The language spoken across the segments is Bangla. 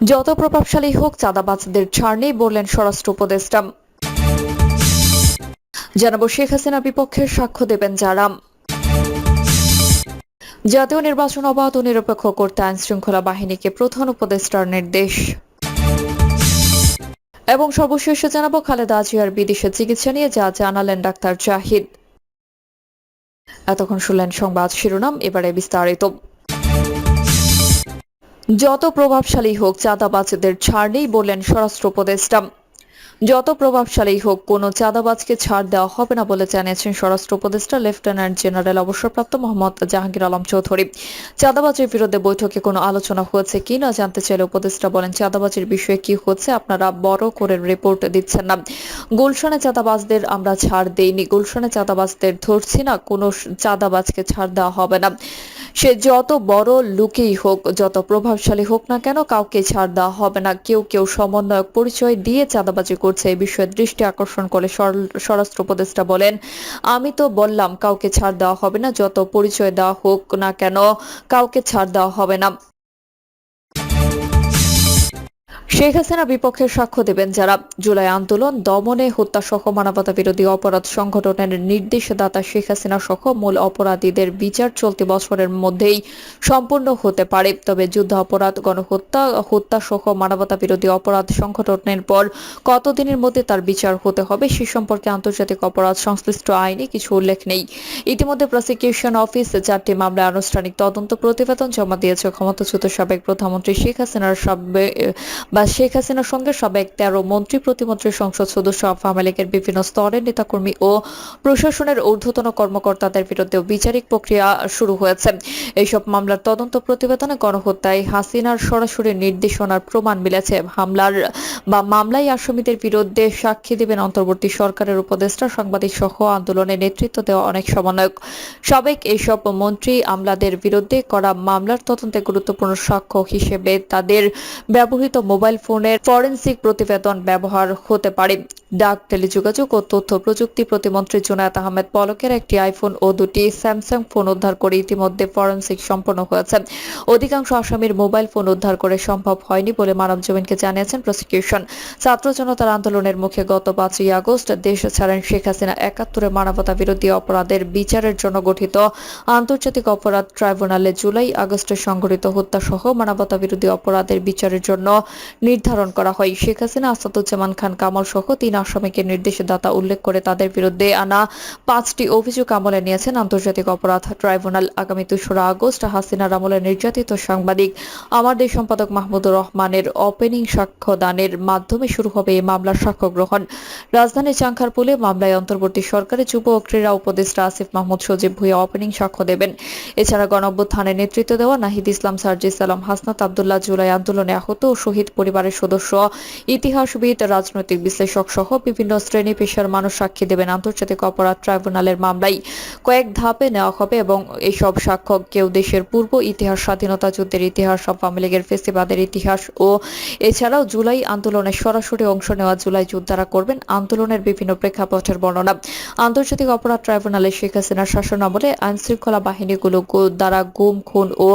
যত প্রভাবশালী হোক চাঁদাবাজদের ছাড় নেই বললেন স্বরাষ্ট্র উপদেষ্টা। জানাব শেখ হাসিনা বিপক্ষে সাক্ষ্য দেবেন যারা। জাতীয় নির্বাচন অবাধ ও নিরপেক্ষ করতে আইন শৃঙ্খলা বাহিনীকে প্রধান উপদেষ্টার নির্দেশ। এবং সর্বশেষ জানাব খালেদা জিয়ার বিদেশে চিকিৎসা নিয়ে যা জানালেন ডাক্তার জাহিদ। এতক্ষণ শুনলেন সংবাদ শিরোনাম, এবারে বিস্তারিত। যত প্রভাবশালী হোক, চাঁদাবাজদের ছাড় নেই বললেন স্বরাষ্ট্র উপদেষ্টা। যত প্রভাবশালী হোক, কোনো চাঁদাবাজকে ছাড় দেওয়া হবে না বলে জানিয়েছেন স্বরাষ্ট্র উপদেষ্টা, লেফটেন্যান্ট জেনারেল অবসরপ্রাপ্ত মোহাম্মদ জাহাঙ্গীর আলম চৌধুরী। চাঁদাবাজের বিরুদ্ধে বৈঠকে কোনো আলোচনা হয়েছে কি না জানতে চাইলে উপদেষ্টা বলেন, চাঁদাবাজের বিষয়ে কি হচ্ছে আপনারা বড় করে রিপোর্ট দিচ্ছেন না। গুলশানে চাঁদাবাজদের আমরা ছাড় দেইনি, গুলশানে চাঁদাবাজদের ধরছি না, কোনো চাঁদাবাজকে ছাড় দেওয়া হবে না। সে যত বড় লুকেই হোক, যত প্রভাবশালী হোক না কেন, কাউকে ছাড় দেওয়া হবে না। কেউ কেউ সমন্বয়ক পরিচয় দিয়ে চাঁদাবাজি করছে। এই বিষয়ে দৃষ্টি আকর্ষণ করে স্বর- স্বরাষ্ট্র উপদেষ্টা বলেন, আমি তো বললাম, কাউকে ছাড় দেওয়া হবে না, যত পরিচয় দেওয়া হোক না কেন, কাউকে ছাড় দেওয়া হবে না। শেখ হাসিনার বিপক্ষে সাক্ষ্য দেবেন যারা জুলাই আন্দোলন, দমনে হত্যা সহ মানবতা বিরোধী অপরাধ সংগঠনের নির্দেশদাতা শেখ হাসিনা সহ মূল অপরাধীদের বিচার চলতি বছরের মধ্যেই সম্পূর্ণ হতে পারে। তবে যুদ্ধ অপরাধ, গণহত্যা হত্যা সহ মানবতা বিরোধী অপরাধ সংগঠনের পর কতদিনের মধ্যে তার বিচার হতে হবে সে সম্পর্কে আন্তর্জাতিক অপরাধ সংশ্লিষ্ট আইনে কিছু উল্লেখ নেই। ইতিমধ্যে প্রসিকিউশন অফিস চারটি মামলায় আনুষ্ঠানিক তদন্ত প্রতিবেদন জমা দিয়েছে। ক্ষমতাচ্যুত সাবেক প্রধানমন্ত্রী শেখ হাসিনার বা শেখ হাসিনার সঙ্গে সাবেক তেরো মন্ত্রী প্রতিমন্ত্রী সংসদ সদস্য আওয়ামী লীগের বিভিন্ন স্তরের নেতাকর্মী ও প্রশাসনের ঊর্ধ্বতন কর্মকর্তাদের বিরুদ্ধে বিচারিক প্রক্রিয়া শুরু হয়েছে। এইসব মামলার তদন্ত প্রতিবেদনে গণহত্যায় হাসিনার সরাসরি নির্দেশনার প্রমাণ মিলেছে। হামলার বা মামলায় আসামিদের বিরুদ্ধে সাক্ষী দেবেন অন্তর্বর্তী সরকারের উপদেষ্টা, সাংবাদিক সহ আন্দোলনে নেতৃত্ব দেওয়া অনেক সমন্বয়ক। সাবেক এইসব মন্ত্রী আমলাদের বিরুদ্ধে করা মামলার তদন্তে গুরুত্বপূর্ণ সাক্ষ্য হিসেবে তাদের ব্যবহৃত মোবাইল ফোনের ফরেন্সিক প্রতিবেদন ব্যবহার হতে পারে। ডাক, টেলিযোগাযোগ ও তথ্য প্রযুক্তি প্রতিমন্ত্রী জুনায়েদ আহমেদ পলকের একটি আইফোন ও দুটি স্যামসাং ফোন উদ্ধার করে ইতিমধ্যে ফরেনসিক সম্পন্ন হয়েছে অধিকাংশ আসামির মোবাইল ফোন উদ্ধার করে সম্ভব হয়নি বলে মানব জমিনকে জানিয়েছেন প্রসিকিউশন। ছাত্র জনতার আন্দোলনের মুখে গত পাঁচই আগস্ট দেশ ছাড়েন শেখ হাসিনা। একাত্তরে মানবতা বিরোধী অপরাধের বিচারের জন্য গঠিত আন্তর্জাতিক অপরাধ ট্রাইব্যুনালে জুলাই আগস্টে সংঘটিত হত্যা সহ মানবতা বিরোধী অপরাধের বিচারের জন্য নির্ধারণ করা হয়। শেখ হাসিনা আসাদুজ্জামান খান, কামাল সহ তিন আসামিকে নির্দেশদাতা উল্লেখ করে তাদের বিরুদ্ধে আনা পাঁচটি অভিযোগ আমলে নিয়েছেন আন্তর্জাতিক অপরাধ ট্রাইব্যুনাল। আগামী দোসরা আগস্ট হাসিনার আমলে নির্যাতিত সাংবাদিক আমার দেশ সম্পাদক মাহমুদুর রহমানের ওপেনিং সাক্ষ্য দানের মাধ্যমে শুরু হবে এই মামলার সাক্ষ্য গ্রহণ। রাজধানীর চাংখারপুলে মামলায় অন্তর্বর্তী সরকারের যুব ও ক্রীড়া উপদেষ্টা আসিফ মাহমুদ সজীব ভুইয়া ওপেনিং সাক্ষ্য দেবেন। এছাড়া গণঅভ্যুত্থানের নেতৃত্ব দেওয়া নাহিদ ইসলাম, সার্জিস আলম হাসনাত আবদুল্লাহ জুলাই আন্দোলনে আহত ও শহীদ পরিবারের সদস্য, ইতিহাসবিদ, রাজনৈতিক বিশ্লেষক সহ বিভিন্ন শ্রেণি পেশার মানুষ সাক্ষী দেবেন আন্তর্জাতিক অপরাধ ট্রাইব্যুনালের মামলায়। কয়েক ধাপে নেওয়া হবে এবং এইসব কেউ দেশের পূর্ব ইতিহাস, স্বাধীনতা যুদ্ধের ইতিহাস, সব আওয়ামী লীগের ফেসিবাদের ইতিহাস ও এছাড়াও জুলাই আন্দোলনে সরাসরি অংশ নেওয়া জুলাই যোদ্ধারা করবেন আন্দোলনের বিভিন্ন প্রেক্ষাপটের বর্ণনা। আন্তর্জাতিক অপরাধ ট্রাইব্যুনালে শেখ হাসিনার শাসন আমলে আইন শৃঙ্খলা বাহিনীগুলো দ্বারা গুম, খুন ও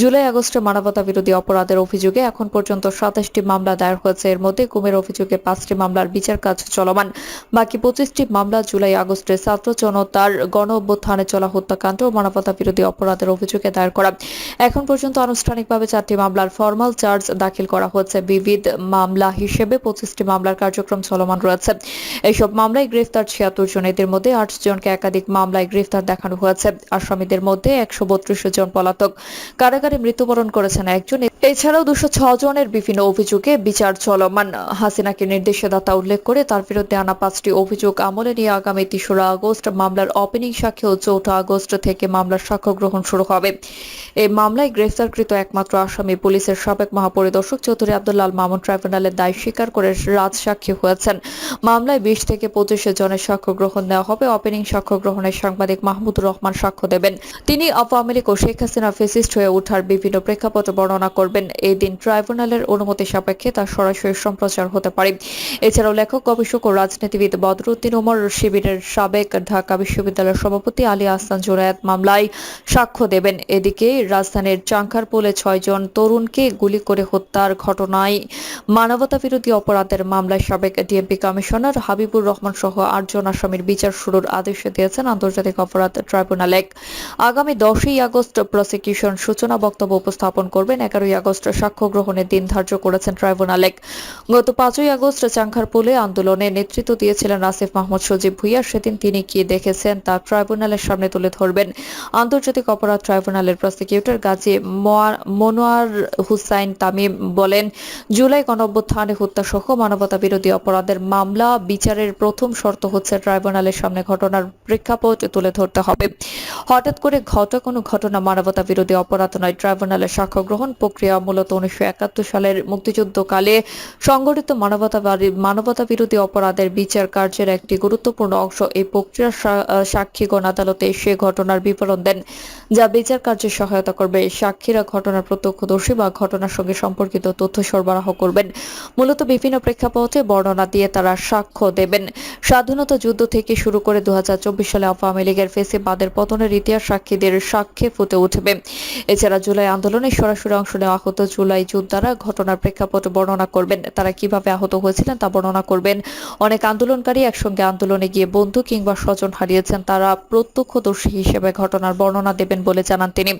জুলাই আগস্টে মানবতা বিরোধী অপরাধের অভিযোগে এখন পর্যন্ত সাতাশটি মামলা দায়ের হয়েছে। এর মধ্যে গুমের অভিযোগে পাঁচটি মামলার বিচার কাজ চলমান। বাকি পঁচিশটি মামলা জুলাই আগস্টে ছাত্র জনতার গণ অভ্যুত্থানে চলা হত্যাকাণ্ড ও মানবতা বিরোধী অপরাধের অভিযোগে দায়ের করা। এখন পর্যন্ত আনুষ্ঠানিকভাবে চারটি মামলার ফরমাল চার্জ দাখিল করা হয়েছে। বিবিধ মামলা হিসেবে পঁচিশটি মামলার কার্যক্রম চলমান রয়েছে। এইসব মামলায় গ্রেফতার ছিয়াত্তর জন। এদের মধ্যে আট জনকে একাধিক মামলায় গ্রেফতার দেখানো হয়েছে। আসামিদের মধ্যে একশো বত্রিশ জন পলাতক। কারাগারে মৃত্যুবরণ করেছেন একজন। এছাড়াও দুশো জনের বিভিন্ন অভিযোগে বিচার চলমান। হাসিনাকে নির্দেশদাতা উল্লেখ করে তার বিরুদ্ধে আনা পাঁচটি অভিযোগ আমলে নিয়ে আগামী তেসরা আগস্ট মামলার ওপেনিং সাক্ষী ও চৌঠা আগস্ট থেকে মামলার সাক্ষ্য গ্রহণ শুরু হবে। এই মামলায় গ্রেফতারকৃত একমাত্র আসামি পুলিশের সাবেক মহাপরিদর্শক চৌধুরী আব্দুল্লাল মামুন ট্রাইব্যুনালের দায় স্বীকার করে রাজ সাক্ষী হয়েছেন। মামলায় বিশ থেকে পঁচিশ জনের সাক্ষ্য গ্রহণ দেওয়া হবে। ওপেনিং সাক্ষ্য গ্রহণে সাংবাদিক মাহমুদুর রহমান সাক্ষ্য দেবেন। তিনি আওয়ামী লীগ ও শেখ হাসিনা ফেসিস্ট হয়ে ওঠার বিভিন্ন প্রেক্ষাপট বর্ণনা করবেন করবেন। এই দিন ট্রাইব্যুনালের অনুমতি সাপেক্ষে তা সরাসরি সম্প্রচার হতে পারে। এছাড়াও লেখক, গবেষক ও রাজনীতিবিদ বদরুদ্দিন ওমর শিবিরের সাবেক ঢাকা বিশ্ববিদ্যালয়ের সভাপতি আলী আহসান জোরায়াত মামলায় সাক্ষ্য দেবেন। এদিকে রাজধানীর চাঙ্কারপোলে ছয়জন তরুণকে গুলি করে হত্যার ঘটনায় মানবতা বিরোধী অপরাধের মামলায় সাবেক ডিএমপি কমিশনার হাবিবুর রহমান সহ আটজন আসামির বিচার শুরুর আদেশ দিয়েছেন আন্তর্জাতিক অপরাধ ট্রাইব্যুনাল এক। আগামী দশই আগস্ট প্রসিকিউশন সূচনা বক্তব্য উপস্থাপন করবেন। এগারোই আগস্ট সাক্ষ্য গ্রহণের দিন ধার্য করেছেন ট্রাইব্যুনাল এক। গত পাঁচই আগস্ট চাংখারপুলে আন্দোলনে নেতৃত্ব দিয়েছিলেন আসিফ মাহমুদ সজীব ভুইয়া। সেদিন তিনি কি দেখেছেন তা ট্রাইব্যুনালের সামনে তুলে ধরবেন। আন্তর্জাতিক অপরাধ ট্রাইব্যুনালের প্রসিকিউটর গাজী মনোয়ার হুসাইন তামিম বলেন, জুলাই গণঅভ্যুত্থানে হত্যা সহ মানবতা বিরোধী অপরাধের মামলা বিচারের প্রথম শর্ত হচ্ছে ট্রাইব্যুনালের সামনে ঘটনার প্রেক্ষাপট তুলে ধরতে হবে। হঠাৎ করে ঘটা কোনো ঘটনা মানবতা বিরোধী অপরাধ নয়। ট্রাইব্যুনালের সাক্ষ্য গ্রহণ প্রক্রিয়া মূলত উনিশশো একাত্তর সালের মুক্তিযুদ্ধকালে সংগঠিত মানবতাবাদী মানবতা বিরোধী অপরাধের বিচার কার্যের একটি গুরুত্বপূর্ণ অংশ। এই প্রক্রিয়ার সা- আহ, আদালতে সে ঘটনার বিবরণ দেন যা বিচার কার্যে সহায়তা করবে। সাক্ষীরা ঘটনার প্রত্যক্ষদর্শী বা ঘটনার সঙ্গে সম্পর্কিত তথ্য সরবরাহ করবেন। মূলত বিভিন্ন প্রেক্ষাপটে বর্ণনা দিয়ে তারা সাক্ষ্য দেবেন। স্বাধীনতা যুদ্ধ থেকে শুরু করে দু সালে আওয়ামী লীগের ফেসিবাদের পতনের ইতিহাস সাক্ষীদের সাক্ষ্যে ফুটে উঠবে। এছাড়া জুলাই আন্দোলনে সরাসরি অংশ নেওয়া আহত জুলাই যোদ্ধারা ঘটনার প্রেক্ষাপট বর্ণনা করবেন। তারা কীভাবে আহত হয়েছিলেন তা বর্ণনা করবেন। অনেক আন্দোলনকারী একসঙ্গে আন্দোলনে গিয়ে বন্ধু কিংবা স্বজন হারিয়েছেন তারা। প্রত্যক্ষদর্শী হিসেবে ঘটনার বর্ণনা দেবেন বলে জানান তিনি।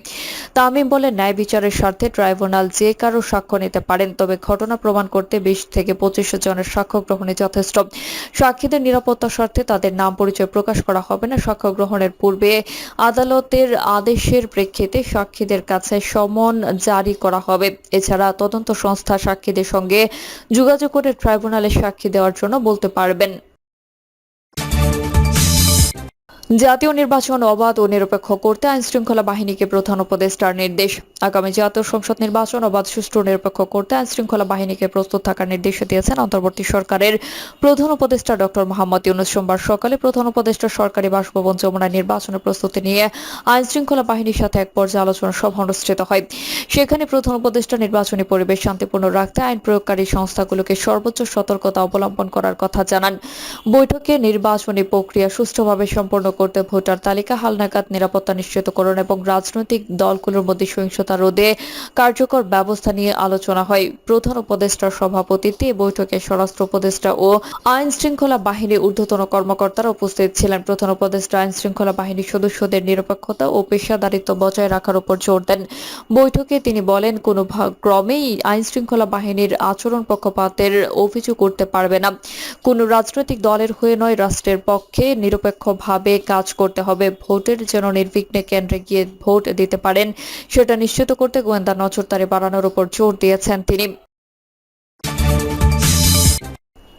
তামিম বলেন, ন্যায় বিচারের স্বার্থে ট্রাইব্যুনাল যে কারও সাক্ষ্য নিতে পারেন, তবে ঘটনা প্রমাণ করতে বিশ থেকে পঁচিশ জনের সাক্ষ্য গ্রহণে যথেষ্ট। সাক্ষীদের নিরাপত্তার স্বার্থে তাদের নাম পরিচয় প্রকাশ করা হবে না। সাক্ষ্য গ্রহণের পূর্বে আদালতের আদেশের প্রেক্ষিতে সাক্ষীদের কাছে সমন জারি করা হবে। এছাড়া তদন্ত সংস্থা সাক্ষীদের সঙ্গে যোগাযোগ করে ট্রাইব্যুনালে সাক্ষী দেওয়ার জন্য বলতে পারবেন। জাতীয় নির্বাচন অবাধ ও নিরপেক্ষ করতে আইন শৃঙ্খলা বাহিনীকে প্রধান উপদেষ্টার নির্দেশ। আগামী জাতীয় সংসদ নির্বাচন অবাধ, সুষ্ঠু নিরপেক্ষ করতে আইন শৃঙ্খলা বাহিনীকে প্রস্তুত থাকার নির্দেশ দিয়েছেন অন্তর্বর্তী সরকারের প্রধান উপদেষ্টা ডক্টর মোহাম্মদ ইউনুস সোমবার সকালে প্রধান উপদেষ্টা সরকারি বাসভবন যমুনায় নির্বাচনের প্রস্তুতি নিয়ে আইন শৃঙ্খলা বাহিনীর সাথে এক পর্যায়ে আলোচনা সভা অনুষ্ঠিত হয়। সেখানে প্রধান উপদেষ্টা নির্বাচনী পরিবেশ শান্তিপূর্ণ রাখতে আইন প্রয়োগকারী সংস্থাগুলোকে সর্বোচ্চ সতর্কতা অবলম্বন করার কথা জানান। বৈঠকে নির্বাচনী প্রক্রিয়া সুষ্ঠুভাবে সম্পন্ন করতে ভোটার তালিকা হালনাগাদ নিরাপত্তা নিশ্চিতকরণ এবং রাজনৈতিক দলগুলোর মধ্যে সহিংসতা রোধে কার্যকর ব্যবস্থা নিয়ে আলোচনা হয়। প্রধান উপদেষ্টার সভাপতিত্বে বৈঠকে স্বরাষ্ট্র উপদেষ্টা ও আইন শৃঙ্খলা বাহিনীর ঊর্ধ্বতন কর্মকর্তারা উপস্থিত ছিলেন। প্রধান উপদেষ্টা আইন শৃঙ্খলা বাহিনীর সদস্যদের নিরপেক্ষতা ও পেশাদারিত্ব বজায় রাখার উপর জোর দেন। বৈঠকে তিনি বলেন, কোনো ক্রমেই আইন শৃঙ্খলা বাহিনীর আচরণ পক্ষপাতের অভিযোগ করতে পারবে না। কোনো রাজনৈতিক দলের হয়ে নয়, রাষ্ট্রের পক্ষে নিরপেক্ষভাবে কাজ করতে হবে। ভোটের যেন নির্বিঘ্নে কেন্দ্রে গিয়ে ভোট দিতে পারেন। সেটা নিশ্চিত করতে গোয়েন্দা নজরদারি বাড়ানোর উপর জোর দিয়েছেন তিনি।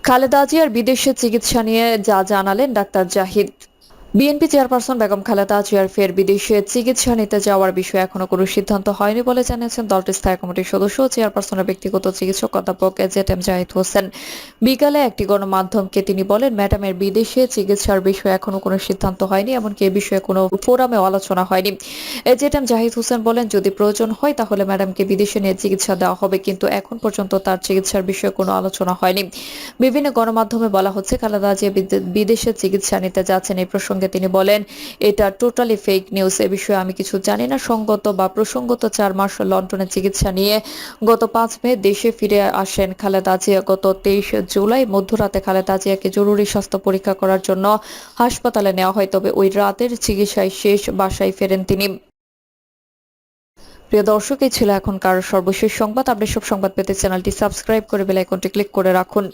খালেদা জিয়ার বিদেশে চিকিৎসা নিয়ে যা জানালেন doctor Zahid. BNP chairperson Begum Khaleda জিয়ার ফের বিদেশে চিকিৎসা নিতে যাওয়ার বিষয়ে এখনও কোনো সিদ্ধান্ত হয়নি বলে জানিয়েছেন দলটির স্থায়ী কমিটির সদস্য চেয়ারপারসনের ব্যক্তিগত চিকিৎসক অধ্যাপক জেট এম জাহিদ হোসেন। বিকালে একটি গণমাধ্যমকে তিনি বলেন, ম্যাডামের বিদেশে চিকিৎসার বিষয়ে এখনও কোনো সিদ্ধান্ত হয়নি, এমনকি এ বিষয়ে কোনো ফোরামে আলোচনা হয়নি। এজেট এম জাহিদ হোসেন বলেন, যদি প্রয়োজন হয় তাহলে ম্যাডামকে বিদেশে নিয়ে চিকিৎসা দেওয়া হবে, কিন্তু এখন পর্যন্ত তার চিকিৎসার বিষয়ে কোনো আলোচনা হয়নি। বিভিন্ন গণমাধ্যমে বলা হচ্ছে, খালেদা জিয়া বিদেশে চিকিৎসা নিতে যাচ্ছেন এই প্রসঙ্গে তিনি বলেন, এটা টোটালি ফেক নিউজ এ বিষয়ে আমি কিছু জানি না। সঙ্গত বা প্রসঙ্গত চার মাস লন্ডনে চিকিৎসা নিয়ে গত পাঁচ মে দেশে ফিরে আসেন খালেদা জিয়া। গত তেইশ জুলাই মধ্যরাতে খালেদা জিয়াকে জরুরি স্বাস্থ্য পরীক্ষা করার জন্য হাসপাতালে নেওয়া হয়, তবে ওই রাতের চিকিৎসায় শেষ বাসায় ফেরেন তিনি। প্রিয় দর্শক, এই ছিল এখনকার সর্বশেষ সংবাদ। আপনি সব সংবাদ পেতে চ্যানেলটি সাবস্ক্রাইব করে বেল আইকনটি ক্লিক করে রাখুন।